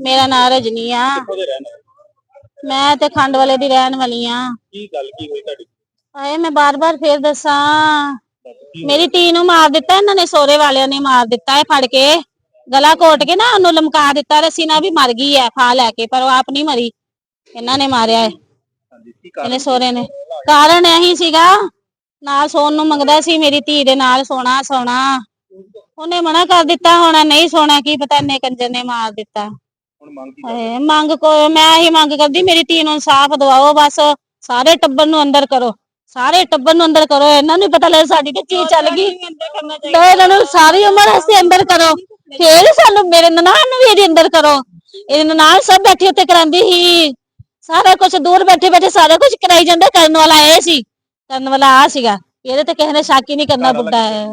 ਮੇਰਾ ਨਾਮ ਰਜਨੀ ਆ। ਰਹਿਣ ਵਾਲੇ? ਮੈਂ ਤੇ ਖੰਡ ਵਾਲੇ ਦੀ ਰਹਿਣ ਵਾਲੀ ਆ। ਕੀ ਗੱਲ ਕੀ ਹੋਈ ਤੁਹਾਡੀ? ਹਾਏ ਮੈਂ ਬਾਰ-ਬਾਰ ਫੇਰ ਦੱਸਾਂ। ਮੇਰੀ ਧੀ ਨੂੰ ਮਾਰ ਦਿੱਤਾ ਇਹਨਾਂ ਨੇ ਸੋਰੇ ਵਾਲਿਆਂ ਨੇ ਮਾਰ ਦਿੱਤਾ ਹੈ ਫੜ ਕੇ। ਗਲਾ ਘੋਟ ਕੇ ਨਾ ਉਹਨੂੰ ਲਮਕਾ ਦਿੱਤਾ ਰੱਸੀ ਨਾਲ ਵੀ ਮਰ ਗਈ ਹੈ ਫਾ ਲੈ ਕੇ ਪਰ ਉਹ ਆਪ ਨਹੀਂ ਮਰੀ। ਇਹਨਾਂ ਨੇ ਮਾਰਿਆ ਹੈ ਹਾਂਜੀ ਕੀ ਕਾਰਨ ਇਹਨੇ ਸੋਰੇ ਨੇ। ਕਾਰਨ ਇਹੀ ਸੀਗਾ ਨਾਲ ਸੌਣ ਨੂੰ ਮੰਗਦਾ ਸੀ ਮੇਰੀ ਧੀ ਦੇ ਨਾਲ ਸੋਣਾ ਸੋਣਾ। ਉਹਨੇ ਮਨਾ ਕਰ ਦਿੱਤਾ ਹੋਣਾ ਨਹੀਂ ਸੋਣਾ ਕੀ ਪਤਾ ਇੰਨੇ ਕੰਜਰ ਨੇ ਮਾਰ ਦਿੱਤਾ। ਹੁਣ ਮੰਗ ਕੀ ਹਾਏ, ਮੰਗ ਕੋ ਮੈਂ ਹੀ ਮੰਗ ਕਰਦੀ ਮੇਰੀ ਧੀ ਨੂੰ ਇਨਸਾਫ ਦਿਵਾਓ ਬਸ ਸਾਰੇ ਟੱਬਰ ਨੂੰ ਅੰਦਰ ਕਰੋ। ਸਾਰੇ ਟੱਬਰ ਨੂੰ ਅੰਦਰ ਕਰੋ ਇਹਨਾਂ ਨੂੰ ਵੀ ਪਤਾ ਲੱਗ ਸਾਡੀ ਤੇ ਧੀ ਚੱਲ ਗਈ। ਤੇ ਇਹਨਾਂ ਨੂੰ ਸਾਰੀ ਉਮਰ ਅਸੀਂ ਅੰਦਰ ਕਰੋ। ਫੇਰ ਸਾਨੂੰ ਮੇਰੇ ਨਨਾਣ ਨੂੰ ਵੀ ਇਹਦੇ ਅੰਦਰ ਕਰੋ। ਇਹਦੇ ਨਨਾਣ ਸਭ ਬੈਠੇ ਉੱਤੇ ਕਰਾਂਦੀ ਸੀ। ਸਾਰਾ ਕੁਝ ਦੂਰ ਬੈਠੇ ਬੈਠੇ ਸਾਰਾ ਕੁਝ ਕਰਾਈ ਜਾਂਦਾ ਕਰਨ ਵਾਲਾ ਇਹ ਸੀ। ਕਰਨ ਵਾਲਾ ਆ ਸੀਗਾ। ਇਹਦੇ ਤੇ ਕਿਸੇ ਨੇ ਸ਼ੱਕ ਹੀ ਨਹੀਂ ਕਰਨਾ ਬੁੱਢਾ ਹੈ?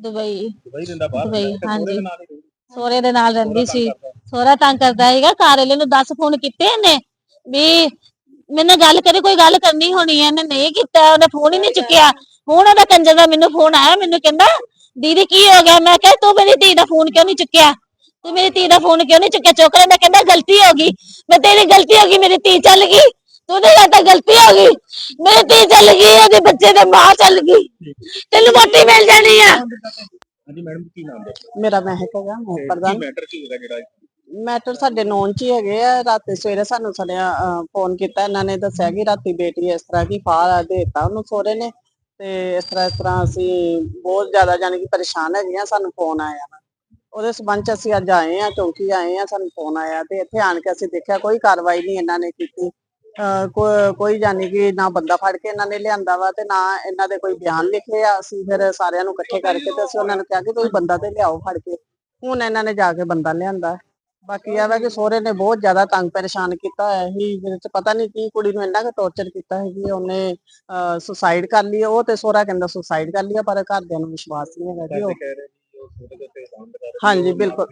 ਦੁਬਈ। ਦੁਬਈ ਦਿੰਦਾ ਬਾਹਰ ਦੁਬਈ, ਤੇ ਸਹੁਰੇ ਹਾਂਜੀ। ਦੇ ਨਾਲ ਹੀ ਰਹਿੰਦੀ। ਸੋਹਰੇ ਦੇ ਨਾਲ ਰਹਿੰਦੀ ਸੀ। ਸੋਹਰਾ ਤੰਗ ਕਰਦਾ ਸੀਗਾ ਘਰ ਵਾਲੇ ਨੂੰ 10 ਫੋਨ ਕੀਤੇ ਇਹਨੇ ਵੀ ਮੈਨੇ ਗੱਲ ਕਰੀ ਕੋਈ ਗੱਲ ਕਰਨੀ ਹੋਣੀ ਹੈ ਇਹਨੇ ਨਹੀਂ ਕੀਤਾ ਉਹਨੇ ਫੋਨ ਹੀ ਨਹੀਂ ਚੁੱਕਿਆ। ਹੁਣ ਉਹਦਾ ਕੰਜਰ ਦਾ ਮੈਨੂੰ ਫੋਨ ਆਇਆ ਮੈਨੂੰ ਕਹਿੰਦਾ ਦੀਦੀ ਕੀ ਹੋ ਗਿਆ? ਮੈਂ ਕਿਹਾ ਤੂੰ ਮੇਰੀ ਧੀ ਦਾ ਫੋਨ ਕਿਉਂ ਨਹੀਂ ਚੁੱਕਿਆ? ਤੂੰ ਮੇਰੀ ਧੀ ਦਾ ਫੋਨ ਕਿਉਂ ਨਹੀਂ ਚੁੱਕਿਆ? ਚੁੱਕ ਲੈਂਦਾ ਕਹਿੰਦਾ ਗਲਤੀ ਹੋ ਗਈ ਮੈਂ ਤੇਰੀ ਗਲਤੀ ਹੋ ਗਈ ਮੇਰੀ ਧੀ ਚੱਲ ਗਈ। ਤੂੰ ਨਹੀਂ ਕਹਿੰਦਾ ਗਲਤੀ ਹੋ ਗਈ। ਮੇਰੀ ਧੀ ਚੱਲ ਗਈ ਉਹਦੇ ਬੱਚੇ ਦੇ ਮਾਂ ਚੱਲ ਗਈ। ਤੈਨੂੰ ਮੋਟੀ ਮਿਲ ਜਾਣੀ ਆ। ਹਾਂਜੀ ਮੈਡਮ ਕੀ ਨਾਮ ਹੈ? ਮੇਰਾ ਮਹਿਕ ਹੈਗਾ ਤੇ ਮਹਿਕ ਪ੍ਰਧਾਨ ਮੈਟਰ ਕੀ ਹੋਗਾ ਜਿਹੜਾ ਮੈਟਰ ਸਾਡੇ ਨੌਨ ਚ ਹੀ ਹੈਗੇ ਆ। ਰਾਤੀ ਸਵੇਰੇ ਸਾਨੂੰ ਸੜਿਆ ਫੋਨ ਕੀਤਾ ਇਹਨਾਂ ਨੇ ਦੱਸਿਆ ਕਿ ਰਾਤੀ ਬੇਟੀ ਇਸ ਤਰ੍ਹਾਂ ਕੀ ਫਾਹ ਦੇਤਾ ਉਹਨੂੰ ਸੋਹਰੇ ਨੇ। ਤੇ ਇਸ ਤਰ੍ਹਾਂ ਇਸ ਤਰ੍ਹਾਂ ਅਸੀਂ ਬਹੁਤ ਜ਼ਿਆਦਾ ਜਾਨੀ ਕਿ ਪਰੇਸ਼ਾਨ ਹੈਗੇ ਆ ਸਾਨੂੰ ਫੋਨ ਆਇਆ। ਉਹਦੇ ਸਬੰਧ ਚ ਅਸੀਂ ਅੱਜ ਆਏ ਆ ਚੌਂਕੀ ਆਏ ਆ ਸਾਨੂੰ ਫੋਨ ਆਇਆ ਤੇ ਇੱਥੇ ਆਣ ਕੇ ਅਸੀਂ ਦੇਖਿਆ ਕੋਈ ਕਾਰਵਾਈ ਨਹੀਂ ਇਹਨਾਂ ਨੇ ਕੀਤੀ। ਕੋਈ ਜਾਨੀ ਕਿ ਨਾ ਬੰਦਾ ਫੜ ਕੇ ਇਹਨਾਂ ਨੇ ਲਿਆਂਦਾ ਵਾ ਤੇ ਨਾ ਇਹਨਾਂ ਦੇ ਕੋਈ ਬਿਆਨ ਲਿਖੇ ਆ ਅਸੀਂ ਫਿਰ ਸਾਰਿਆਂ ਨੂੰ ਇਕੱਠੇ ਕਰਕੇ ਤੇ ਅਸੀਂ ਉਹਨਾਂ ਨੂੰ ਕਿਹਾ ਕਿ ਕੋਈ ਬੰਦਾ ਤੇ ਲਿਆਓ ਫੜ ਕੇ ਹੁਣ ਇਹਨਾਂ ਨੇ ਜਾ ਕੇ ਬੰਦਾ ਲਿਆਂਦਾ ਬਾਕੀ ਇਹ ਵਾ ਕਿ ਸਹੁਰੇ ਨੇ ਬਹੁਤ ਜ਼ਿਆਦਾ ਤੰਗ ਪਰੇਸ਼ਾਨ ਕੀਤਾ ਹੋਇਆ ਸੀ ਜਿਹਦੇ ਚ ਪਤਾ ਨਹੀਂ ਕੀ ਕੁੜੀ ਨੂੰ ਇੰਨਾ ਕੁ ਟੌਰਚਰ ਕੀਤਾ ਹੈ ਕਿ ਉਹਨੇ ਸੁਸਾਈਡ ਕਰ ਲਈ। ਉਹ ਤੇ ਸਹੁਰਾ ਕਹਿੰਦਾ ਸੁਸਾਈਡ ਕਰ ਲਿਆ ਪਰ ਘਰਦਿਆਂ ਨੂੰ ਵਿਸ਼ਵਾਸ ਨਹੀਂ ਹੈਗਾ ਜੀ ਉਹ ਹਾਂਜੀ, ਬਿਲਕੁਲ।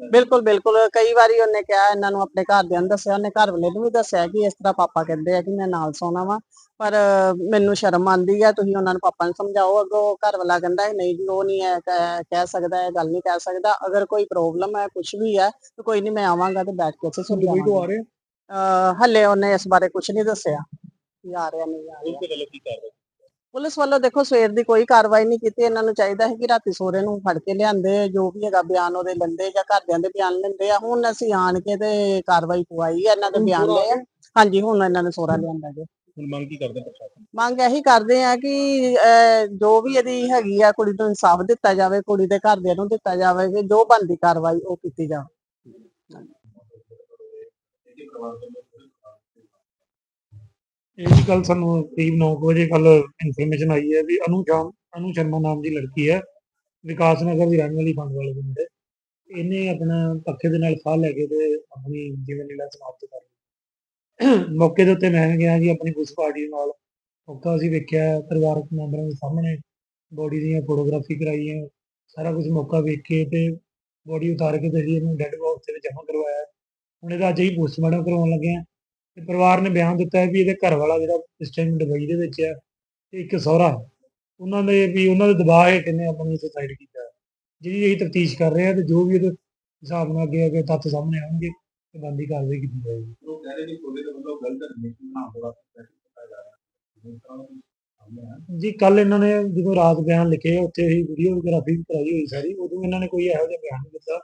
ਬਿਲਕੁਲ ਬਿਲਕੁਲ। ਕਈ ਵਾਰੀ ਉਹਨੇ ਕਿਹਾ ਇਹਨਾਂ ਨੂੰ ਆਪਣੇ ਘਰਦਿਆਂ ਨੂੰ ਦੱਸਿਆ ਉਹਨੇ ਘਰ ਵਾਲੇ ਨੂੰ ਵੀ ਦੱਸਿਆ ਕਿ ਇਸ ਤਰ੍ਹਾਂ ਪਾਪਾ ਕਹਿੰਦੇ ਆ ਕਿ ਮੈਂ ਨਾਲ ਸੌਣਾ ਵਾ। ਪਰ ਮੈਨੂੰ ਸ਼ਰਮ ਆਂਦੀ ਆ ਤੁਸੀਂ ਉਹਨਾਂ ਨੂੰ ਪਾਪਾ ਨੂੰ ਸਮਝਾਓ। ਅੱਗੋਂ ਘਰ ਵਾਲਾ ਕਹਿੰਦਾ ਹੈ, ਨਹੀਂ ਜੀ ਉਹ ਨਹੀਂ ਹੈ ਕਹਿ ਸਕਦਾ ਇਹ ਗੱਲ ਨਹੀਂ ਕਹਿ ਸਕਦਾ। ਅਗਰ ਕੋਈ ਪ੍ਰੋਬਲਮ ਹੈ ਕੁਝ ਵੀ ਹੈ ਤਾਂ ਕੋਈ ਨਹੀਂ ਮੈਂ ਆਵਾਂਗਾ ਤੇ ਬੈਠ ਕੇ ਅਹ ਹੱਲੇ ਉਹਨੇ ਇਸ ਬਾਰੇ ਕੁਝ ਨਹੀਂ ਦੱਸਿਆ। ਕਿ ਆ ਰਿਹਾ ਨਹੀਂ ਆ ਰਿਹਾ। ਪੁਲਿਸ ਵੱਲੋਂ ਦੇਖੋ ਸਵੇਰ ਦੀ ਕੋਈ ਕਾਰਵਾਈ ਨਹੀਂ ਕੀਤੀ। ਇਹਨਾਂ ਨੂੰ ਚਾਹੀਦਾ ਹੈ ਕਿ ਰਾਤੀ ਸੋਰੇ ਨੂੰ ਫੜ ਕੇ ਲਿਆਂਦੇ ਜੋ ਵੀ ਹੈਗਾ ਬਿਆਨ ਉਹਦੇ ਲੈਂਦੇ ਜਾਂ ਘਰਦਿਆਂ ਦੇ ਬਿਆਨ ਲੈਂਦੇ ਆ। ਹੁਣ ਅਸੀਂ ਆਣ ਕੇ ਤੇ ਕਾਰਵਾਈ ਪਵਾਈ ਹੈ ਇਹਨਾਂ ਦੇ ਬਿਆਨ ਲਏ ਆ। ਹਾਂਜੀ ਹੁਣ ਇਹਨਾਂ ਨੇ ਸੋਰਾ ਲਿਆਂਦਾ ਜੀ। ਹੁਣ ਮੰਗ ਕੀ ਕਰਦੇ ਪ੍ਰਸ਼ਾਸਨ? ਮੰਗ ਇਹੀ ਕਰਦੇ ਆ ਕਿ ਜੋ ਵੀ ਇਹਦੀ ਹੈਗੀ ਆ ਕੁੜੀ ਨੂੰ ਇਨਸਾਫ ਦਿੱਤਾ ਜਾਵੇ ਕੁੜੀ ਦੇ ਘਰਦਿਆਂ ਨੂੰ ਦਿੱਤਾ ਜਾਵੇ ਕਿ ਜੋ ਬਣਦੀ ਕਾਰਵਾਈ ਉਹ ਕੀਤੀ ਜਾਵੇ। ਇਹ ਜੀ ਕੱਲ ਸਾਨੂੰ ਕਰੀਬ 9 ਵਜੇ ਕੱਲ ਇਨਫੋਰਮੇਸ਼ਨ ਆਈ ਹੈ ਵੀ ਅਨੂ ਸ਼ਾਮ, ਅਨੂ ਸ਼ਰਮਾ ਨਾਮ ਦੀ ਲੜਕੀ ਹੈ, ਵਿਕਾਸ ਨਗਰ ਦੀ ਰਹਿਣ ਵਾਲੀ ਫੰਡ ਵਾਲੇ ਦੇ ਮੁੰਡੇ ਇਹਨੇ ਆਪਣਾ ਪੱਖੇ ਦੇ ਨਾਲ ਫਾਹ ਲੈ ਕੇ ਤੇ ਆਪਣੀ ਜੀਵਨ ਲੀਲਾ ਸਮਾਪਤ ਕਰ ਲਈ। ਮੌਕੇ ਦੇ ਉੱਤੇ ਮੈਂ ਗਿਆ ਜੀ ਆਪਣੀ ਪੁਲਿਸ ਪਾਰਟੀ ਨਾਲ। ਮੌਕਾ ਅਸੀਂ ਵੇਖਿਆ ਪਰਿਵਾਰਕ ਮੈਂਬਰਾਂ ਦੇ ਸਾਹਮਣੇ ਬੋਡੀ ਦੀਆਂ ਫੋਟੋਗ੍ਰਾਫੀ ਕਰਾਈ ਹੈ ਸਾਰਾ ਕੁਝ ਮੌਕਾ ਵੇਖ ਕੇ ਤੇ ਬੋਡੀ ਉਤਾਰ ਕੇ ਤੇ ਅਸੀਂ ਇਹਨੂੰ ਡੈੱਡ ਬਾਕਸ ਦੇ ਵਿੱਚ ਜਮ੍ਹਾਂ ਕਰਵਾਇਆ। ਹੁਣ ਇਹਦਾ ਅੱਜ ਹੀ ਪੋਸਟਮਾਰਟਮ ਕਰਵਾਉਣ ਲੱਗੇ ਹਾਂ। ਤੇ ਪਰਿਵਾਰ ਨੇ ਬਿਆਨ ਦਿੱਤਾ ਹੈ ਵੀ ਇਹਦੇ ਘਰ ਵਾਲਾ ਜਿਹੜਾ ਇਸ ਟਾਈਮ ਦੁਬਈ ਦੇ ਵਿੱਚ ਹੈ ਤੇ ਇੱਕ ਸਹੁਰਾ ਉਹਨਾਂ ਦੇ ਵੀ ਉਹਨਾਂ ਦੇ ਦਬਾਅ ਹੇਠ ਇਹਨੇ ਆਪਣੀ ਸੁਸਾਈਡ ਕੀਤਾ ਹੈ। ਜਿਹਦੀ ਅਸੀਂ ਤਫਤੀਸ਼ ਕਰ ਰਹੇ ਹਾਂ ਤੇ ਜੋ ਵੀ ਉਹਦੇ ਹਿਸਾਬ ਨਾਲ ਅੱਗੇ ਅੱਗੇ ਤੱਥ ਸਾਹਮਣੇ ਆਉਣਗੇ ਤੇ ਬੰਦੀ ਕਾਰਵਾਈ ਕੀਤੀ ਜਾਏਗੀ ਉਹ ਕਹਿ ਰਹੇ ਨੇ ਕੋਲੇ ਦੇ ਵੱਲੋਂ ਗਲਤ ਰਿਲੇਸ਼ਨ ਬਣਾ ਹੋਣਾ ਜਾ ਰਿਹਾ ਹੈ ਜੀ ਕੱਲ ਇਹਨਾਂ ਨੇ ਜਦੋਂ ਰਾਤ ਬਿਆਨ ਲਿਖੇ ਉੱਥੇ ਹੀ ਵੀਡੀਓਗ੍ਰਾਫੀ ਵੀ ਕਰਾਈ ਹੋਈ ਸਾਰੀ ਉਦੋਂ ਇਹਨਾਂ ਨੇ ਕੋਈ ਇਹੋ ਜਿਹਾ ਬਿਆਨ ਨਹੀਂ ਦਿੱਤਾ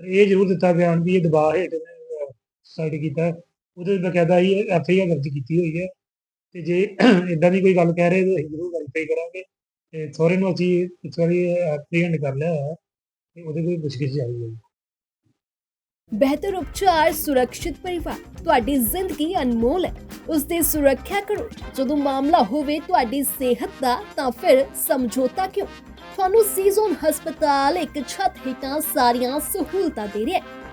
ਪਰ ਇਹ ਜ਼ਰੂਰ ਦਿੱਤਾ ਬਿਆਨ ਵੀ ਇਹ ਦਬਾਅ ਹੇਠ ਇਹਨੇ ਸੁਸਾਈਡ ਕੀਤਾ ਹੈ। ਉਹਦੇ ਬਕਾਇਦਾ ਹੀ ਐਫ ਆਈ ਆਰ ਦਰਜ ਕੀਤੀ ਹੋਈ ਹੈ। ਤੇ ਜੇ ਇਦਾਂ ਦੀ ਕੋਈ ਗੱਲ ਕਹਿ ਰਹੇ ਤਾਂ ਅਸੀਂ ਜ਼ਰੂਰ ਵੈਰੀਫਾਈ ਕਰਾਂਗੇ। ਤੇ ਸਹੁਰੇ ਨੂੰ ਅਸੀਂ ਇਸ ਵਾਰੀ ਐਪਰੀਹੈਂਡ ਕਰ ਲਿਆ ਹੈ। ਤੇ ਉਹਦੇ ਕੋਈ ਪੁੱਛਗਿੱਛ ਜਾਰੀ ਹੈ ਬਿਹਤਰ ਉਪਚਾਰ ਸੁਰੱਖਿਅਤ ਪਰਿਵਾਰ, ਤੁਹਾਡੀ ਜ਼ਿੰਦਗੀ ਅਨਮੋਲ ਹੈ। ਉਸ ਦੀ ਸੁਰੱਖਿਆ ਕਰੋ। ਜਦੋਂ ਮਾਮਲਾ ਹੋਵੇ ਤੁਹਾਡੀ ਸਿਹਤ ਦਾ, ਤਾਂ ਫਿਰ ਸਮਝੌਤਾ ਕਿਉਂ? ਤੁਹਾਨੂੰ ਸੀਜ਼ਨ ਹਸਪਤਾਲ ਇੱਕ ਛੱਤ ਹੇਠਾਂ ਸਾਰੀਆਂ ਸਹੂਲਤਾਂ ਦੇ ਰਿਹਾ ਹੈ।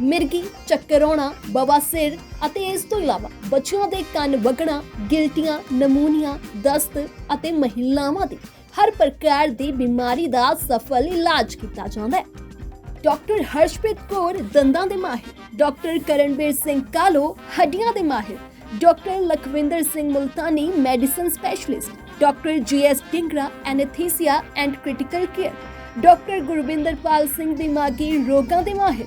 ਮਿਰਗੀ, ਚੱਕਰ ਆਉਣਾ ਬਵਾਸੀਰ ਅਤੇ ਇਸ ਤੋਂ ਇਲਾਵਾ ਬੱਚਿਆਂ ਦੇ ਕੰਨ ਵਗਣਾ, ਗਿਲਟੀਆਂ, ਨਮੂਨੀਆ, ਦਸਤ ਅਤੇ ਮਹਿਲਾਵਾਂ ਦੀ ਹਰ ਪ੍ਰਕਾਰ ਦੀ ਬਿਮਾਰੀ ਦਾ ਸਫਲ ਇਲਾਜ ਕੀਤਾ ਜਾਂਦਾ ਹੈ। ਡਾਕਟਰ ਹਰਸ਼ਪ੍ਰੀਤ ਕੌਰ ਦੰਦਾਂ ਦੇ ਮਾਹਿਰ, ਡਾਕਟਰ ਕਰਨਵੀਰ ਸਿੰਘ ਕਾਲੋ ਹੱਡੀਆਂ ਦੇ ਮਾਹਿਰ, doctor Lakhwinder Singh Multani medicine specialist, doctor GS Dingra anaesthesia and critical care, doctor Gurwinderpal Singh ਦਿਮਾਗੀ ਰੋਗਾਂ ਦੇ ਮਾਹਿਰ